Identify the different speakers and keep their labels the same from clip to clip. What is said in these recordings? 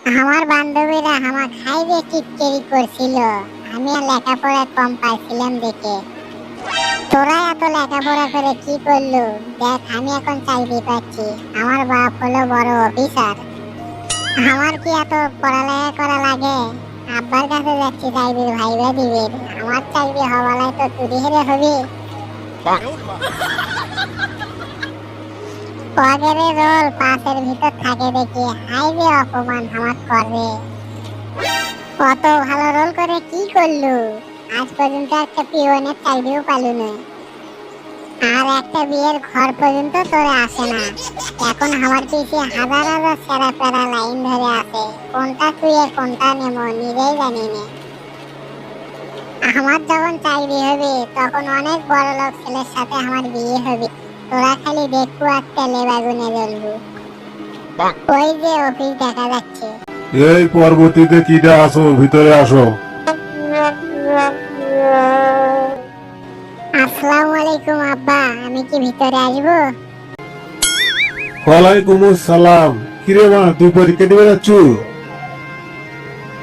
Speaker 1: আমার বান্ধবীরা আমার খাইবে টিটকেরি করছিল। আমি আর লেখাপড়া কম পাইছিলাম দেখে। তোরা এত লেখাপড়া করে কি করল? দেখ আমি এখন চাকরি পাচ্ছি। আমার বাপ হলো বড় অফিসার। আমার কি এত পড়ালেখা করা লাগে? আব্বার কাছে যাচ্ছি চাকরির ভাইবা দিবে। আমার চাকরি হওয়ালাই তো তুই হেরে হবি। পগেরে রোল পাশের ভিতর থাকে দেখি। হাইবে অপমান আমার করে। কত ভালো রোল করে, কি করলু? আজ পর্যন্ত একটা পিওনের চাকরিও পালু আর একটা বিয়ের ঘর পর্যন্ত তোরে আসে না। এখন আমার পিছিয়ে হাজার হাজার সেরা পেরা লাইন ধরে আছে। কোনটা তুই কোনটা নেব নিজেই জানি না। আমার যখন চাকরি হবে, তখন অনেক বড় লোক ছেলের সাথে আমার বিয়ে হবে। তোরা খালি দেখব আর তেলে বাগুনে জ্বলবো। ওই যে অফিস দেখা যাচ্ছে।
Speaker 2: এই পরবর্তীতে কিটা আসো ভিতরে আসো।
Speaker 1: আসসালামু আলাইকুম আব্বা। আমি কি ভিতরে আসব?
Speaker 2: ওয়ালাইকুম সালাম কিরে মা তুই পরীক্ষা দিবে যাচ্ছ?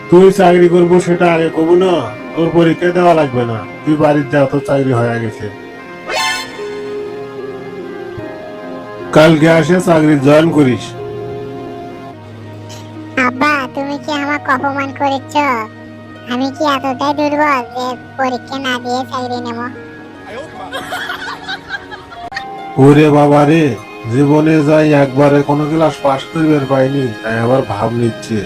Speaker 2: তুই চাকরি করব সেটা আগে কবু না তোর পরীক্ষা দেওয়া লাগবে না। তুই বাড়ির যা তোর চাকরি হয়ে গেছে। কালকে আসে চাকরি জয়েন করিস।
Speaker 1: আব্বা তুমি কি আমাকে অপমান করেছ? আমি কি এতটাই দুর্বল যে পরীক্ষা না দিয়ে চাকরি নেব?
Speaker 2: ওরে বাবা রে জীবনে যাই একবারে কোনো ক্লাস পাস করবে পাইনি তাই আবার ভাব নিচ্ছে।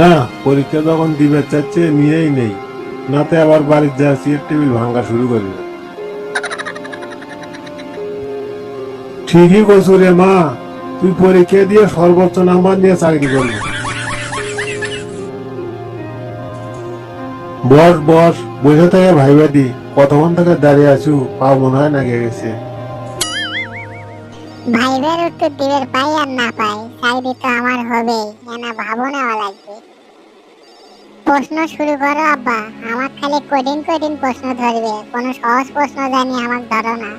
Speaker 2: না পরীক্ষা যখন দিবে চাচ্ছে নিয়েই নেই। নাতে আবার বাড়ির যা চেয়ার টেবিল ভাঙা শুরু করবে। ঠিকই করছ রে মা, তুই পরীক্ষা দিয়ে সর্বোচ্চ নাম্বার নিয়ে চাকরি করবি বস বস, বসে থেকে ভাইবা দি কতক্ষণ থেকে দাঁড়িয়ে আছু? পা মনে হয় না গেছে।
Speaker 1: ভাইবের উত্তর দিবের পাই আর না পাই, চাকরি তো আমার হবে ভাবো নেওয়া লাগবে? প্রশ্ন শুরু করো আব্বা আমার খালি কঠিন কঠিন প্রশ্ন ধরবে, কোনো সহজ প্রশ্ন জানি আমার ধরো না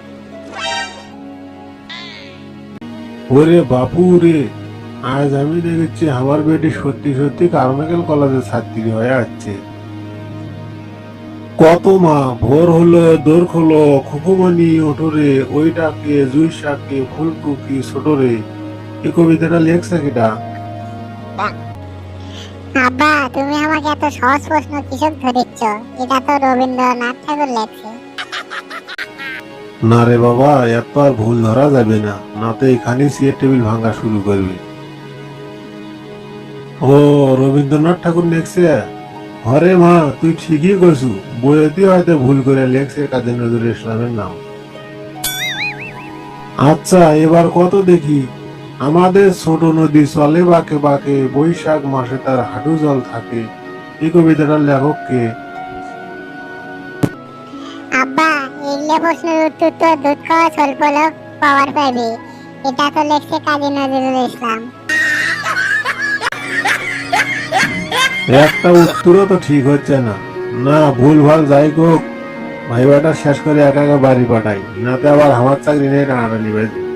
Speaker 2: ওরে বাপু রে, আজ আমি দেখেছি আমার বেটি সত্যি সত্যি কার্মেকেল কলেজের ছাত্রী হয়ে আসছে কত মা, ভোর হলো, দোর খোলো খুকুমনি ওঠরে ওই ডাকে জুই শাকে ফুলটুকি ছোটরে এই কবিতাটা লেখছে কিটা?
Speaker 1: আব্বা তুমি আমাকে এত সহজ প্রশ্ন কিসব ধরিচ্ছ? এটা তো রবীন্দ্রনাথ ঠাকুর লেখছে।
Speaker 2: না রে বাবা এত আর ভুল ধরা যাবে না। নাতে এখানে চেয়ার টেবিল ভাঙা শুরু করবে। ও, রবীন্দ্রনাথ ঠাকুর লেখছে? হরে মা, তুই ঠিকই করছু বইয়েতে হয়তো ভুল করে লেখছে কাজী নজরুল ইসলামের নাম। আচ্ছা এবার কত দেখি? আমাদের ছোট নদী চলে বাঁকে বাঁকে বৈশাখ মাসে তার হাঁটু জল থাকে। এই কবিতাটার লেখক কে?
Speaker 1: আব্বা এগুলো প্রশ্নের উত্তর তো দুধ খাওয়া স্বল্প লোক, পাওয়ার পাবি। এটা তো লেখছে কাজী নজরুল ইসলাম।
Speaker 2: একটা উত্তরও তো ঠিক হচ্ছে না। না ভুল ভালো যাই ভাইবাটা শেষ করে একা একা বাড়ি পাঠাই। নাতে আবার আমার চাকরি নিয়ে টানাটানি বাজে